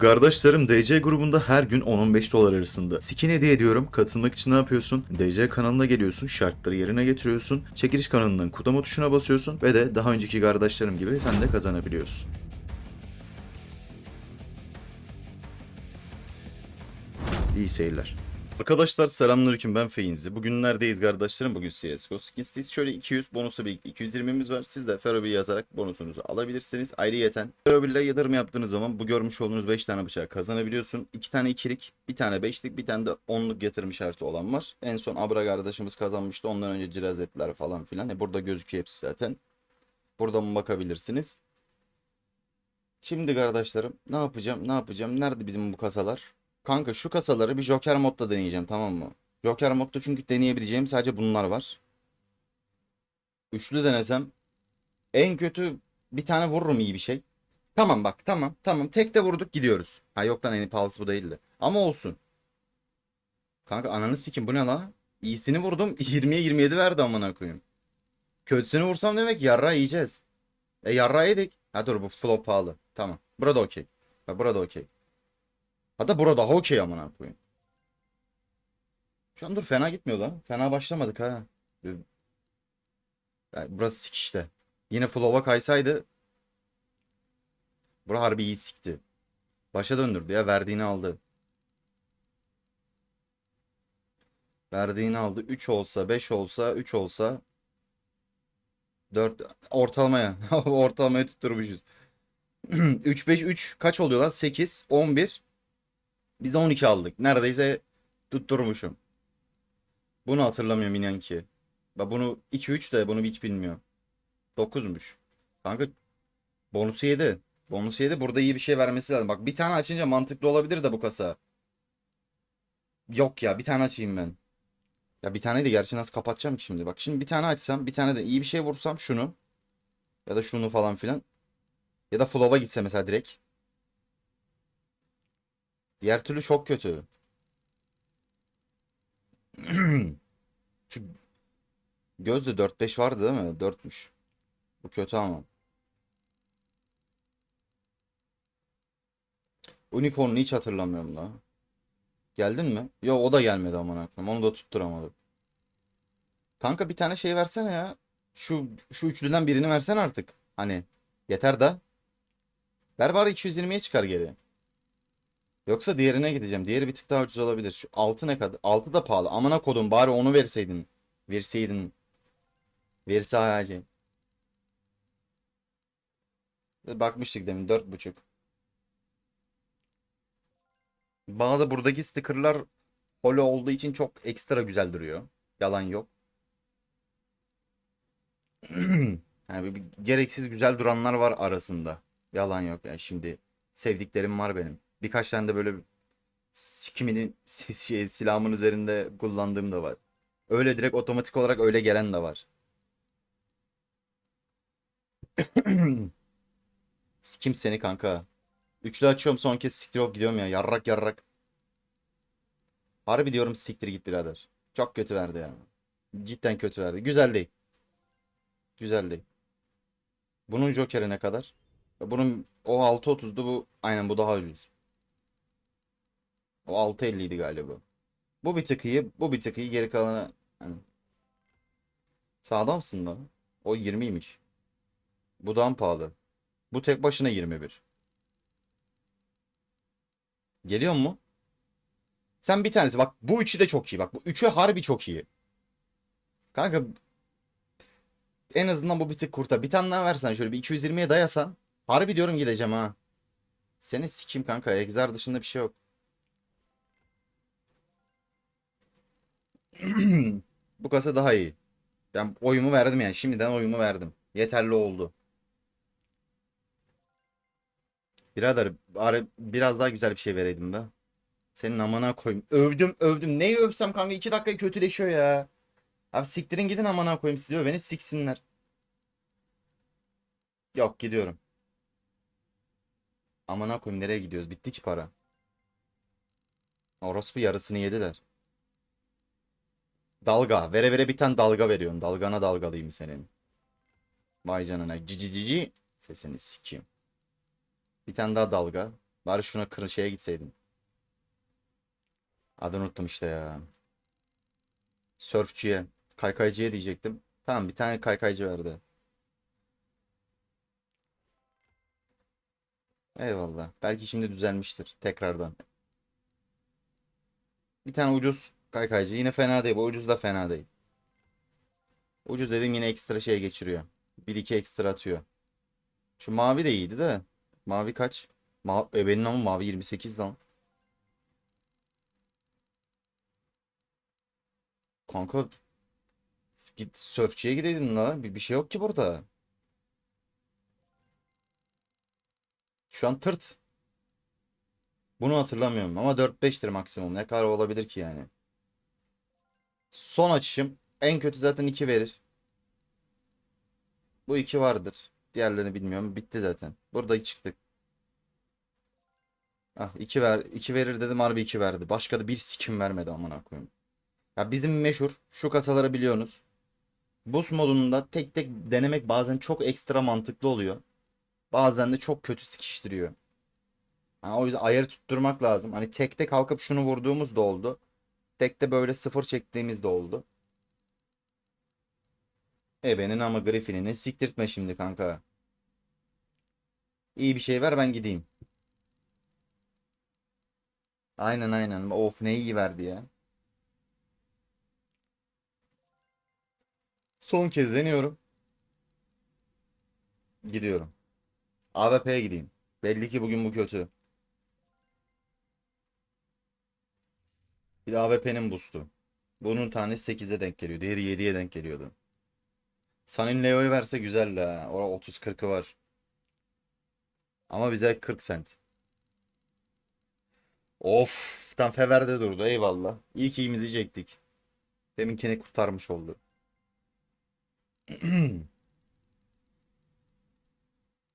Kardeşlerim DC grubunda her gün 10-15 dolar arasında. Skin hediye ediyorum. Katılmak için ne yapıyorsun? DC kanalına geliyorsun. Şartları yerine getiriyorsun. Çekiliş kanalından kudama tuşuna basıyorsun. Ve de daha önceki kardeşlerim gibi sen de kazanabiliyorsun. İyi seyirler. Arkadaşlar selamünaleyküm ben Feyinzi. Bugün neredeyiz kardeşlerim? Bugün CSGO Skins'teyiz. Şöyle 200 bonusla birlikte 220'miz var. Siz de Ferobil yazarak bonusunuzu alabilirsiniz. Ayrıyeten Ferobil'le yatırım yaptığınız zaman bu görmüş olduğunuz 5 tane bıçağı kazanabiliyorsun. 2 tane ikilik, bir tane beşlik, bir tane de onluk yatırım işareti olan var. En son Abra kardeşimiz kazanmıştı. Ondan önce Cirazetler falan filan. E burada gözüküyor hepsi zaten. Buradan bakabilirsiniz. Şimdi kardeşlerim ne yapacağım ne yapacağım? Nerede bizim bu kasalar? Kanka şu kasaları bir Joker modda deneyeceğim tamam mı? Joker modda çünkü deneyebileceğim sadece bunlar var. Üçlü denesem en kötü bir tane vururum iyi bir şey. Tamam bak tamam tamam tek de vurduk gidiyoruz. Ha yok lan en pahalısı bu değildi. Ama olsun. Kanka ananı sikim bu ne la? İyisini vurdum 20'ye 27 verdi amına koyayım. Kötüsünü vursam demek yarra yiyeceğiz. E yarra yedik. Ha dur bu flop pahalı. Tamam. Burada okey. Burada okey. Hatta burada daha okey amına koyayım. Şu an dur fena gitmiyor lan. Fena başlamadık ha. Yani burası sik işte. Yine flow'a kaysaydı Bura harbi iyi sikti. Başa döndürdü ya. Verdiğini aldı. Verdiğini aldı. 3 olsa 5 olsa 3 olsa 4 ortalamaya. ortalamaya tutturmuşuz. 3 5 3 kaç oluyor lan? 8 11 biz 12 aldık. Neredeyse tutturmuşum. Bunu hatırlamıyorum inan ki. Bak bunu 2-3 de bunu hiç bilmiyor. 9'muş. Kanka bonusu 7. Bonusu 7 burada iyi bir şey vermesi lazım. Bak bir tane açınca mantıklı olabilir de bu kasa. Yok ya bir tane açayım ben. Ya bir tane de gerçi nasıl kapatacağım ki şimdi. Bak şimdi bir tane açsam bir tane de iyi bir şey vursam şunu. Ya da şunu falan filan. Ya da flow'a gitse mesela direkt. Diğer türlü çok kötü. Şu gözde 4-5 vardı değil mi? 4'müş. Bu kötü ama. Unicorn'u hiç hatırlamıyorum la. Geldin mi? Yok o da gelmedi aman aklım. Onu da tutturamadım. Kanka bir tane şey versene ya. Şu şu üçlüden birini versene artık. Hani yeter da. Ver bari 220'ye çıkar geri. Yoksa diğerine gideceğim. Diğeri bir tık daha ucuz olabilir. Şu 6 ne kadar? 6 da pahalı. Amına kodum bari onu verseydin. Verseydin. Verse ağacı. Bakmıştık demin 4.5. Bazı buradaki stickerlar holo olduğu için çok ekstra güzel duruyor. Yalan yok. Yani bir, bir gereksiz güzel duranlar var arasında. Yalan yok. Yani şimdi sevdiklerim var benim. Birkaç tane de böyle kiminin şey, silahımın üzerinde kullandığım da var. Öyle direkt otomatik olarak öyle gelen de var. Kim seni kanka? Üçlü açıyorum son kez siktir olup gidiyorum ya. Yarrak yarrak. Harbi diyorum siktir git birader. Çok kötü verdi ya. Cidden kötü verdi. Güzel değil. Güzel değil. Bunun Joker'i ne kadar? Bunun o 6.30'du bu. Aynen bu daha ucuz. O 6.50 idi galiba. Bu bir tık iyi. Bu bir tık iyi. Geri kalanı hani. Sağda da? O 20'ymiş. Bu daha pahalı. Bu tek başına 21. Geliyor mu? Sen bir tanesi. Bak bu üçü de çok iyi. Bak bu üçü harbi çok iyi. Kanka en azından bu bir tık kurtar. Bir tane daha versen şöyle bir 220'ye dayasan. Harbi diyorum gideceğim ha. Seni sikim kanka. Exar dışında bir şey yok. Bu kasa daha iyi. Ben oyumu verdim yani. Şimdiden oyumu verdim. Yeterli oldu. Birader bari biraz daha güzel bir şey vereydim be. Senin amına koyayım. Övdüm övdüm. Neyi övsem kanka 2 dakikayı kötüleşiyor ya. Abi siktirin gidin amına koyayım sizi beni siksinler. Yok gidiyorum. Amına koyayım nereye gidiyoruz? Bitti ki para. Orospu yarısını yediler. Dalga. Vere vere bir tane dalga veriyorsun. Dalgana dalgalıyım senin. Vay canına. Cici cici. Sesini sikeyim. Bir tane daha dalga. Bari şuna kır şeye gitseydim. Adını unuttum işte ya. Sörfçüye. Kaykaycıya diyecektim. Tamam bir tane kaykaycı verdi. Eyvallah. Belki şimdi düzelmiştir tekrardan. Bir tane ucuz kaykaycı. Yine fena değil. Bu ucuz da fena değil. Ucuz dedim yine ekstra şey geçiriyor. 1-2 ekstra atıyor. Şu mavi de iyiydi de. Mavi kaç? Ma e benim ama mavi 28 lan. Kanka git sörfçüye gideydin la. Bir, bir şey yok ki burada. Şu an tırt. Bunu hatırlamıyorum ama 4-5'tir maksimum. Ne kadar olabilir ki yani. Son açışım. En kötü zaten 2 verir. Bu 2 vardır. Diğerlerini bilmiyorum. Bitti zaten. Burada çıktık. Ah 2 ver 2 verir dedim harbi 2 verdi. Başka da bir sikim vermedi amına koyayım. Ya bizim meşhur şu kasaları biliyorsunuz. Boost modunda tek tek denemek bazen çok ekstra mantıklı oluyor. Bazen de çok kötü sıkıştırıyor. Yani o yüzden ayarı tutturmak lazım. Hani tekte kalkıp şunu vurduğumuz da oldu. Tekte böyle sıfır çektiğimiz de oldu. Ebenin ama Griffin'i siktirtme şimdi kanka. İyi bir şey ver ben gideyim. Aynen aynen. Of ne iyi verdi ya. Son kez deniyorum. Gidiyorum. AWP'ye gideyim. Belli ki bugün bu kötü. Bir de AWP'nin boost'u. Bunun tanesi 8'e denk geliyor. Diğeri 7'ye denk geliyordu. Sanin Leo'yu verse güzeldi ha. Orada 30-40'ı var. Ama bize 40 cent. Of. Tam Fever'de durdu. Eyvallah. İyi ki imizi çektik. Deminkini kurtarmış oldu.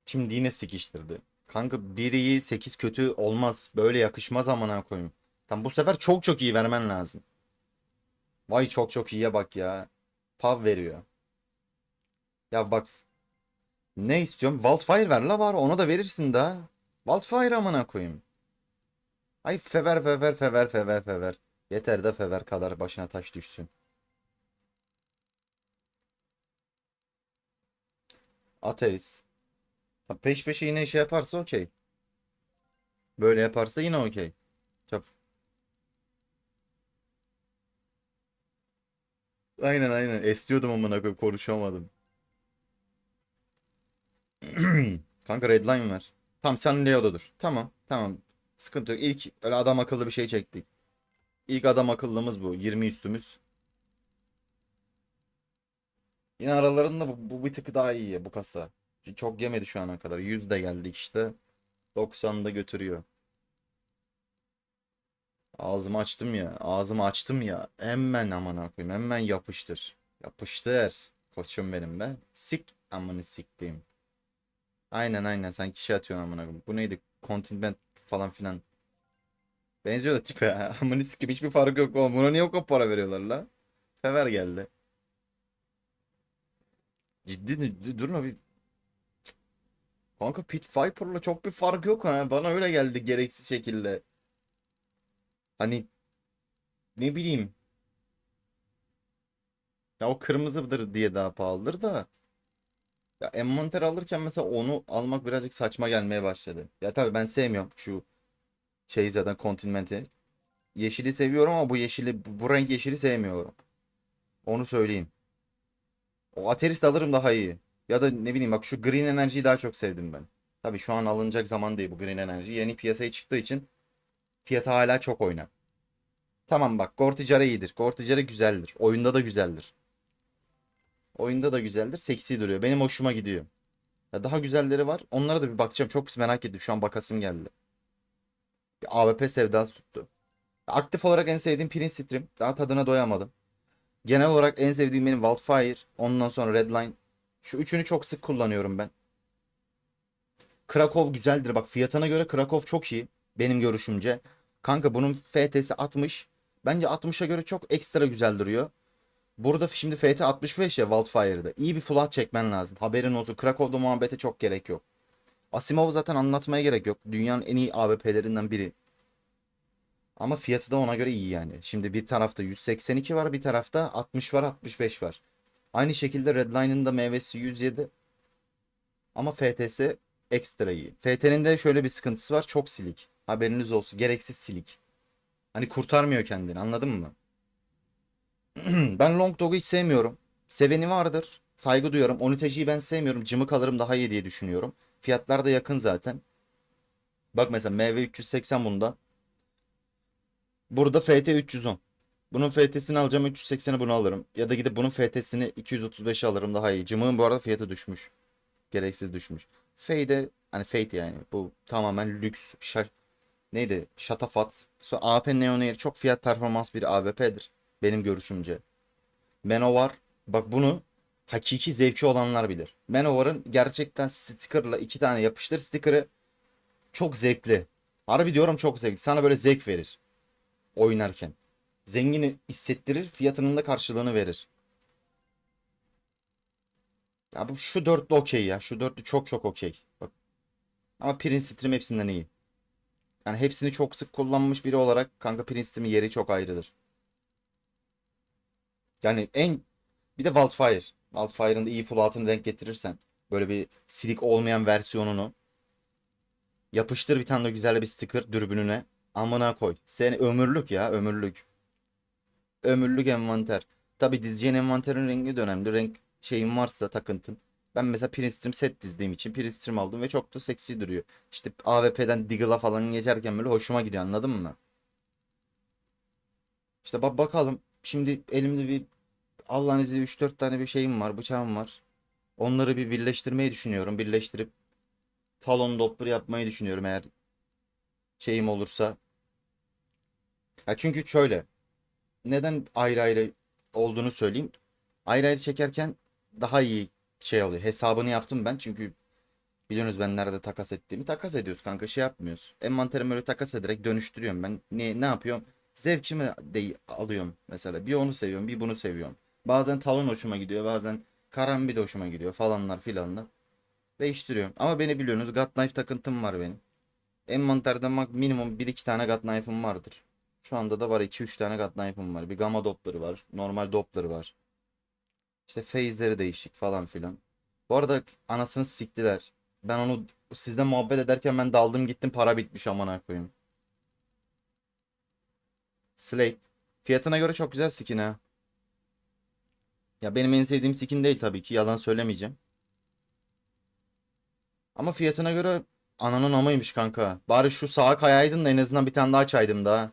Şimdi yine sikiştirdi. Kanka biri 8 kötü olmaz. Böyle yakışmaz amına koyayım. Tam bu sefer çok çok iyi vermen lazım. Vay çok çok iyiye bak ya. Pav veriyor. Ya bak. Ne istiyorum? Wildfire ver la var. Ona da verirsin da. Wildfire amına koyayım. Ay fever fever fever fever fever. Yeter de fever kadar başına taş düşsün. Ateriz. Peş peşe yine şey yaparsa okey. Böyle yaparsa yine okey. Çok... Aynen aynen. Esniyordum amına koyayım konuşamadım. Kanka redline ver. Tamam sen Leo'da dur. Tamam tamam. Sıkıntı yok. İlk öyle adam akıllı bir şey çektik. İlk adam akıllımız bu. 20 üstümüz. Yine aralarında bu, bu bir tık daha iyi bu kasa. Çok yemedi şu ana kadar. 100 de geldik işte. 90 da götürüyor. Ağzımı açtım ya. Ağzımı açtım ya. Hemen amına koyayım. Hemen yapıştır. Yapıştır. Koçum benim be. Sik amını siktiğim. Aynen aynen. Sen kişi atıyorsun amına koyayım. Bu neydi? Continent falan filan. Benziyor da tipe. Amını sikeyim. Hiçbir farkı yok oğlum. Buna niye o kadar para veriyorlar la? Fever geldi. Ciddi, ciddi durma bir. Kanka Pit Viper'la çok bir fark yok ha. Bana öyle geldi gereksiz şekilde. Hani ne bileyim. Ya o kırmızıdır diye daha pahalıdır da. Ya envanter alırken mesela onu almak birazcık saçma gelmeye başladı. Ya tabii ben sevmiyorum şu şey zaten kontinmenti. Yeşili seviyorum ama bu yeşili bu, renk yeşili sevmiyorum. Onu söyleyeyim. O Ateris de alırım daha iyi. Ya da ne bileyim bak şu Green Energy'yi daha çok sevdim ben. Tabii şu an alınacak zaman değil bu Green Energy. Yeni piyasaya çıktığı için fiyatı hala çok oynar. Tamam bak Gorticara iyidir. Gorticara güzeldir. Oyunda da güzeldir. Oyunda da güzeldir. Seksi duruyor. Benim hoşuma gidiyor. Ya daha güzelleri var. Onlara da bir bakacağım. Çok merak ettim. Şu an bakasım geldi. Bir AWP sevdası tuttu. Aktif olarak en sevdiğim Prince Stream. Daha tadına doyamadım. Genel olarak en sevdiğim benim Wildfire. Ondan sonra Redline. Şu üçünü çok sık kullanıyorum ben. Krakow güzeldir. Bak fiyatına göre Krakow çok iyi. Benim görüşümce. Kanka bunun FT'si 60. Bence 60'a göre çok ekstra güzel duruyor. Burada şimdi FT 65 ya Wildfire'da. İyi bir full çekmen lazım. Haberin olsun. Krakow'da muhabbete çok gerek yok. Asimov zaten anlatmaya gerek yok. Dünyanın en iyi AWP'lerinden biri. Ama fiyatı da ona göre iyi yani. Şimdi bir tarafta 182 var, bir tarafta 60 var, 65 var. Aynı şekilde Redline'ın da meyvesi 107. Ama FTS ekstra iyi. FT'nin de şöyle bir sıkıntısı var. Çok silik. Haberiniz olsun. Gereksiz silik. Hani kurtarmıyor kendini. Anladın mı? Ben Long Dog'u hiç sevmiyorum. Seveni vardır. Saygı duyuyorum. Oniteci'yi ben sevmiyorum. Cımık alırım daha iyi diye düşünüyorum. Fiyatlar da yakın zaten. Bak mesela MV 380 bunda. Burada FT 310. Bunun FT'sini alacağım 380'i bunu alırım. Ya da gidip bunun FT'sini 235'e alırım daha iyi. Cımığın bu arada fiyatı düşmüş. Gereksiz düşmüş. Fade hani Fate yani bu tamamen lüks şa neydi? Şatafat. Sonra AP Neonair çok fiyat performans bir AWP'dir. Benim görüşümce. Manowar bak bunu hakiki zevki olanlar bilir. Manowar'ın gerçekten sticker'la iki tane yapıştır sticker'ı çok zevkli. Harbi diyorum çok zevkli. Sana böyle zevk verir. Oynarken. Zengini hissettirir. Fiyatının da karşılığını verir. Ya bu şu dörtlü okey ya. Şu dörtlü çok çok okey. Bak. Ama Prince Stream hepsinden iyi. Yani hepsini çok sık kullanmış biri olarak kanka Prince Stream'in yeri çok ayrıdır. Yani en bir de Wildfire. Wildfire'ın da iyi full altını denk getirirsen böyle bir silik olmayan versiyonunu yapıştır bir tane de güzel bir sticker dürbününe. Amına koy. Seni ömürlük ya ömürlük. Ömürlük envanter. Tabi dizeceğin envanterin rengi de önemli. Renk şeyin varsa takıntın. Ben mesela Prince set dizdiğim için Prince aldım ve çok da seksi duruyor. İşte AWP'den Diggle'a falan geçerken böyle hoşuma gidiyor anladın mı? İşte bak bakalım. Şimdi elimde bir Allah'ın izniyle 3-4 tane bir şeyim var, bıçağım var. Onları bir birleştirmeyi düşünüyorum. Birleştirip talon doppler yapmayı düşünüyorum eğer şeyim olursa. Ya çünkü şöyle. Neden ayrı ayrı olduğunu söyleyeyim. Ayrı ayrı çekerken daha iyi şey oluyor. Hesabını yaptım ben çünkü biliyorsunuz ben nerede takas ettiğimi. Takas ediyoruz kanka şey yapmıyoruz. Envanterimi öyle takas ederek dönüştürüyorum. Ben ne, ne yapıyorum? Zevkimi de alıyorum mesela. Bir onu seviyorum bir bunu seviyorum. Bazen talon hoşuma gidiyor bazen karambit hoşuma gidiyor falanlar filanlar. Değiştiriyorum. Ama beni biliyorsunuz God Knife takıntım var benim. Envanterde minimum 1-2 tane God Knife'ım vardır. Şu anda da var 2-3 tane God Knife'ım var. Bir Gamma Doppler'ı var. Normal Doppler'ı var. İşte phase'leri değişik falan filan. Bu arada anasını siktiler. Ben onu sizle muhabbet ederken ben daldım gittim para bitmiş amına koyayım. Slate. Fiyatına göre çok güzel skin ha. Ya benim en sevdiğim skin değil tabii ki. Yalan söylemeyeceğim. Ama fiyatına göre ananın amaymış kanka. Bari şu sağa kayaydın da en azından bir tane daha açaydım daha.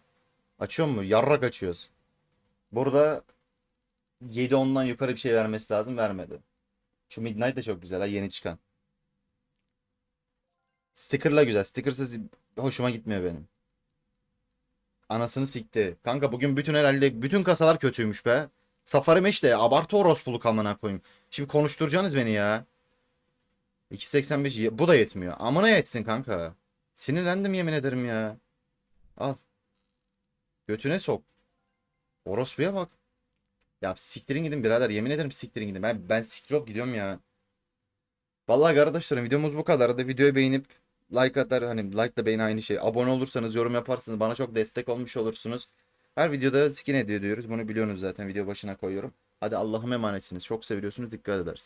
Açıyor mu? Yarrak açıyoruz. Burada 7-10'dan yukarı bir şey vermesi lazım. Vermedi. Şu Midnight de çok güzel ha yeni çıkan. Sticker'la güzel. Stickersız hoşuma gitmiyor benim. Anasını sikti. Kanka bugün bütün herhalde bütün kasalar kötüymüş be. Safari Mesh de abartı orospuluk amına koyayım. Şimdi konuşturacaksınız beni ya. 2.85 ye- bu da yetmiyor. Amına yetsin kanka. Sinirlendim yemin ederim ya. Al. Götüne sok. Orospuya bak. Ya siktirin gidin birader. Yemin ederim siktirin gidin. Ben, ben siktir olup gidiyorum ya. Vallahi kardeşlerim videomuz bu kadardı. Videoyu beğenip like atar hani like da beğen aynı şey. Abone olursanız yorum yaparsınız. Bana çok destek olmuş olursunuz. Her videoda skin hediye ediyoruz. Bunu biliyorsunuz zaten video başına koyuyorum. Hadi Allah'ım emanetsiniz. Çok seviyorsunuz. Dikkat ederiz.